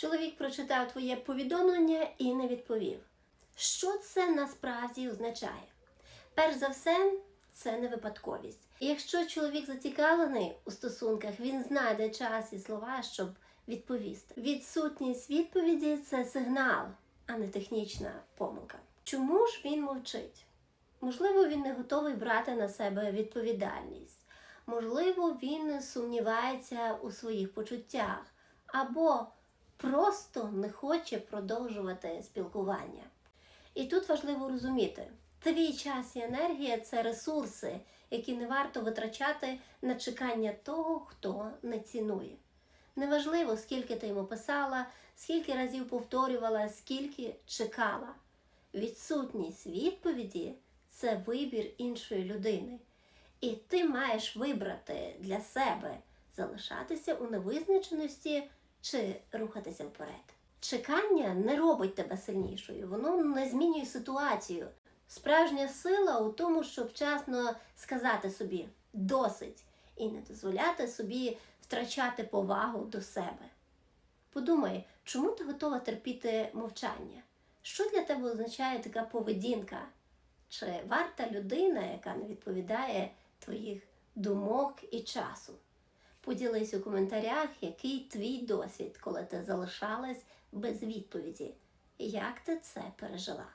Чоловік прочитав твоє повідомлення і не відповів. Що це насправді означає? Перш за все, це не випадковість. І якщо чоловік зацікавлений у стосунках, він знайде час і слова, щоб відповісти. Відсутність відповіді це сигнал, а не технічна помилка. Чому ж він мовчить? Можливо, він не готовий брати на себе відповідальність. Можливо, він сумнівається у своїх почуттях або просто не хоче продовжувати спілкування. І тут важливо розуміти, твій час і енергія це ресурси, які не варто витрачати на чекання того, хто не цінує. Неважливо, скільки ти йому писала, скільки разів повторювала, скільки чекала. Відсутність відповіді це вибір іншої людини. І ти маєш вибрати для себе залишатися у невизначеності чи рухатися вперед. Чекання не робить тебе сильнішою, воно не змінює ситуацію. Справжня сила у тому, щоб вчасно сказати собі досить і не дозволяти собі втрачати повагу до себе. Подумай, чому ти готова терпіти мовчання? Що для тебе означає така поведінка? Чи варта людина, яка не відповідає твоїх думок і часу? Поділись у коментарях, який твій досвід, коли ти залишалась без відповіді, як ти це пережила.